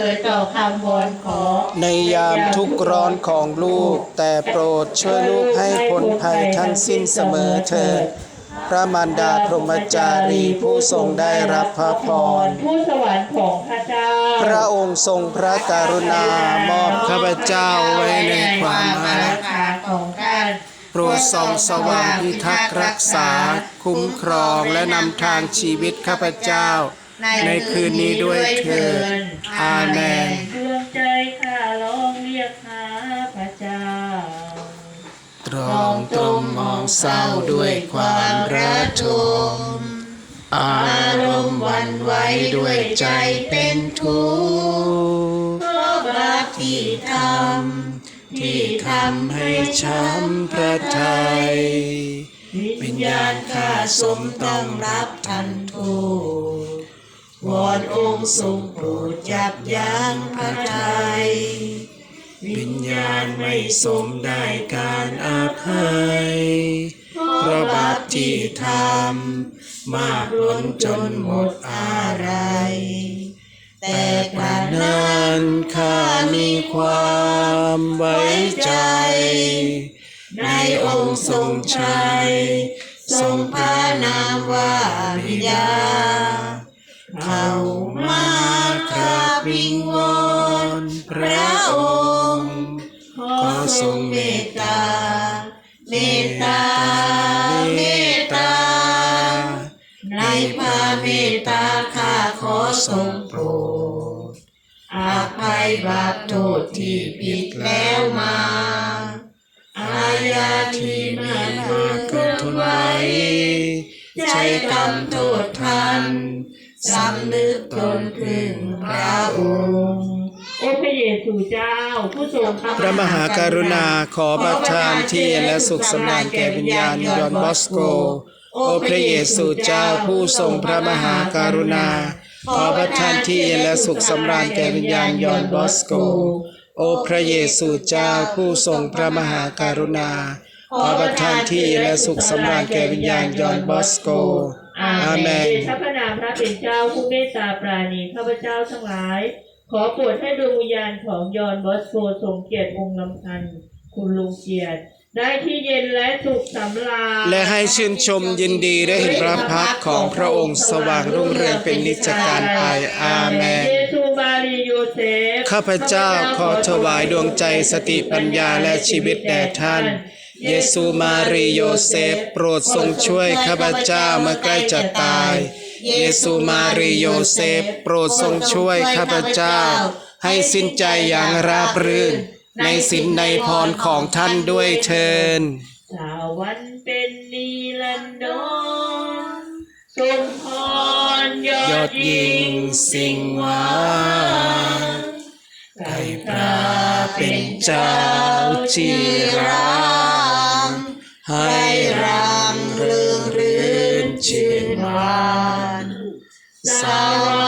กิดต่อคำวอนขอ ในยามทุกข์ร้อนของลูก แต่โปรดช่วยลูกให้พ้นภัยทั้งสิ้นเสมอเถิดพระมารดาพรหมจารีผู้ทรงได้รับพระพรผู้สวรรค์ของข้าเจ้า พระองค์ทรงพระกรุณามอบข้าพเจ้าไว้ในความอาลัยขาของท่านโปรดส่องสว่างพิทักษ์รักษา คุ้มครองและนำทางชีวิตข้าพเจ้า ในคืนนี้ด้วยเถิดอาเมนดวงใจข้าร้องเรียกหาพระเจ้า ตรองตรมมองเศร้าด้วยความระทม อารมณ์หวันไหวด้วยใจเป็นทุกข์เพราะบาปที่ทที่ทำให้ช้ำพระทัยำวิญญาณข้าสมต้องรับทันโทษ วอนองค์ทรงโปรดยับยั้งพระทัยวิญญาณไม่สมได้การอาภัยเพราะบาปที่ทำมากล้นจนหมดอะไร แต่กระนั้นข้ามีความไว้ใจ ในองค์ทรงชัย ทรงพระนามว่าบิดา เข้ามาคราบวิงวอนพระองค์ ขอทรงเมตตา เมตตา เมตตา ในพระเมตตาข้าขอทรงโปรดอาภัยบาปโทษที่ผิดแล้วมา อาญาที่มันมาเกิดไว้ใช้กรรมโทษทัน สำนึกตนพึ่งพระองค์โอ้พระเยซูเจ้า ผู้ทรงพระมหากรุณาขอประทานที่และสุขสำราญแก่วิญญาณยอนบอสโก โอ้พระเยซูเจ้าผู้ทรงพระมหาการุณา ขอประทานที่และสุขสำราญแก่วิญญาณยอนบอสโก โอ้พระเยซูเจ้าผู้ทรงพระมหาการุณา ขอประทานที่และสุขสำราญแก่วิญญาณยอนบอสโก อาเมนเดชะพระนามพระเป็นเจ้าผู้เมตตาปราณีข้าพเจ้าทั้งหลาย ขอโปรดให้ดวงวิญญาณของยอนบอสโกทรงเกียรติวงศ์ลำพันธ์คุณลุงเกียรติได้ที่เย็นและสุขสำราญและให้ชื่นชมยินดีได้เห็นพระพักตร์ของพระองค์สว่างรุ่งเรืองเป็นนิจการไปอาเมน ข้าพเจ้าขอถวายดวงใจสติปัญญาและชีวิตแด่ท่าน เยซูมารีโยเซฟ โปรดทรงช่วยข้าพเจ้าเมื่อใกล้จะตาย เยซูมารีโยเซฟ โปรดทรงช่วยข้าพเจ้า ให้สิ้นใจอย่างราบรื่น ในสินในพรของท่านด้วยเทินสาวันเป็นนิรันดรทรงพรยยอดยิ่งสิ่งหวาน ไก่ไก่ปปลาลาเป็นเจ้าที่รัรักให้รังเรืองรื่นชื่นบานสว